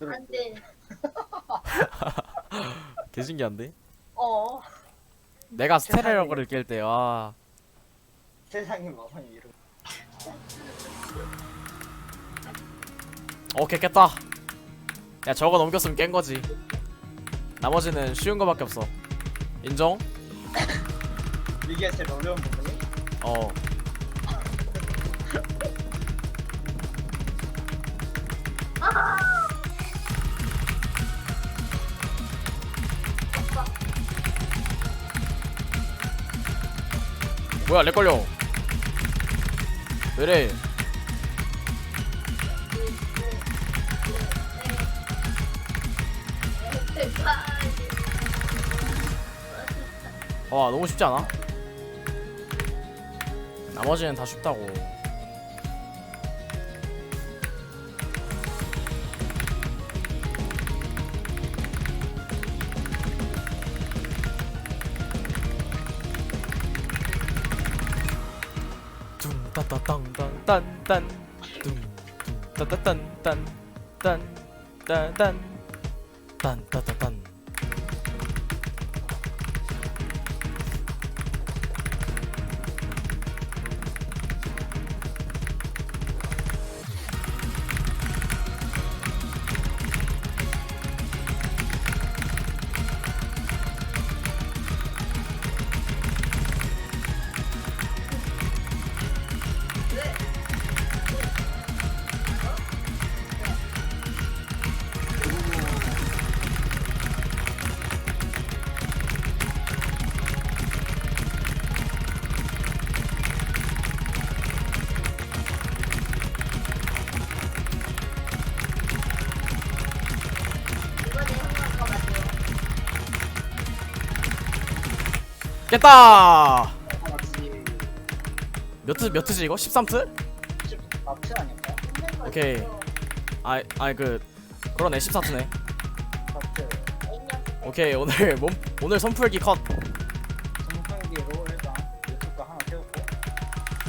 안돼. 개신기한데? 어. 내가 스테레오를 깰 때, 와. 세상에 마상이 이런. 오케이, 깼다. 야, 저거 넘겼으면 깬 거지. 나머지는 쉬운 거밖에 없어. 인정? 이게 제일 어려운 부분이? 어. 뭐야, 렉 걸려. 왜래? 와, 너무 쉽지 않아? 나머지는 다 쉽다고. 뚱따따땅땅딴딴. 뚱뚱따따딴딴딴 딴딴 딴 따따딴 깼다! 몇 트, 몇 트지 이거? 13트? 마치 아닐까? 오케이. 아이, 아이 그 그러네 14트네. 마치 오케이 오늘 몸 오늘 선풀기 컷.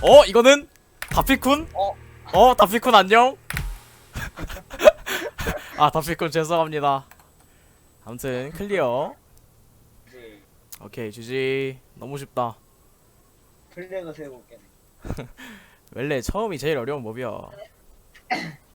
어 이거는 다피쿤? 어? 어 다피쿤 안녕. 아 다피쿤 죄송합니다. 아무튼 클리어. 오케이 주지 너무 쉽다. 플래그 세우고 있겠네. 원래 처음이 제일 어려운 법이야.